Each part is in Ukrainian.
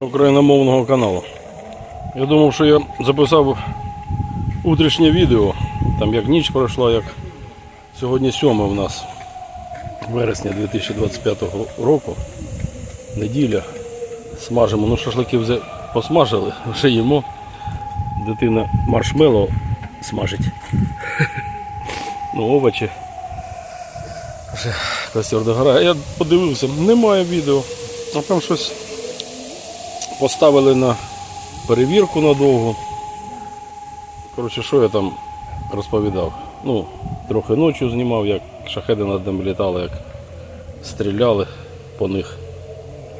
україномовного каналу. Я думав, що я записав утрішнє відео, там як ніч пройшла, як сьогодні 7 у нас вересня 2025 року. Неділя. Смажимо. Ну, шашлики вже посмажили, вже їмо. Дитина маршмеллоу смажить. Ну, овочі. Вже костер догорає. Я подивився, немає відео. Там щось поставили на перевірку надовго. Коротше, що я там розповідав? Ну, трохи ночі знімав, як шахеди над ними літали, як стріляли по них.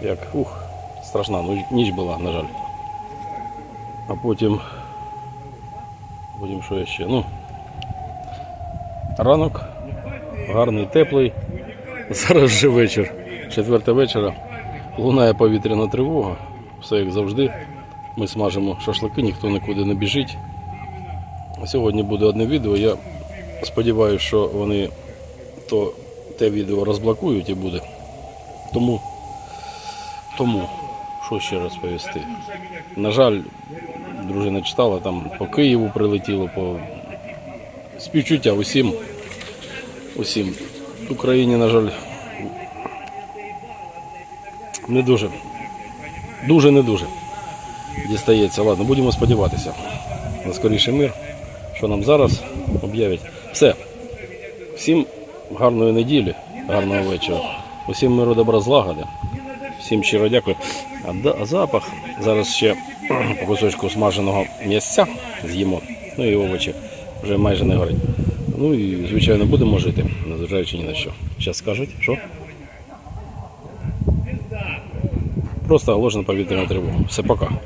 Як ух, страшна, ніч була, на жаль. А потім. Потім що я ще? Ну. Ранок. Гарний, теплий. Зараз вже вечір. Четверта вечора. Лунає повітряна тривога. Все як завжди. Ми смажимо шашлики, ніхто нікуди не біжить. Сьогодні буде одне відео. Я сподіваюся, що вони то те відео розблокують і буде. Тому, тому, що ще розповісти. На жаль, дружина читала, там по Києву прилетіло, по співчуття усім. Усім. Україні, на жаль, не дуже. Дуже не дуже дістається. Ладно, будемо сподіватися на скоріший мир, що нам зараз об'явять. Все. Всім гарної неділі, гарного вечора. Усім миру добра злагоди. Всім щиро дякую. А, запах зараз ще по кусочку смаженого м'ясця з'їмо. Ну і овочі вже майже не горять. Ну і звичайно будемо жити, незважаючи ні на що. Зараз скажуть, що? Просто оголошена повітряна тривога. Все, пока.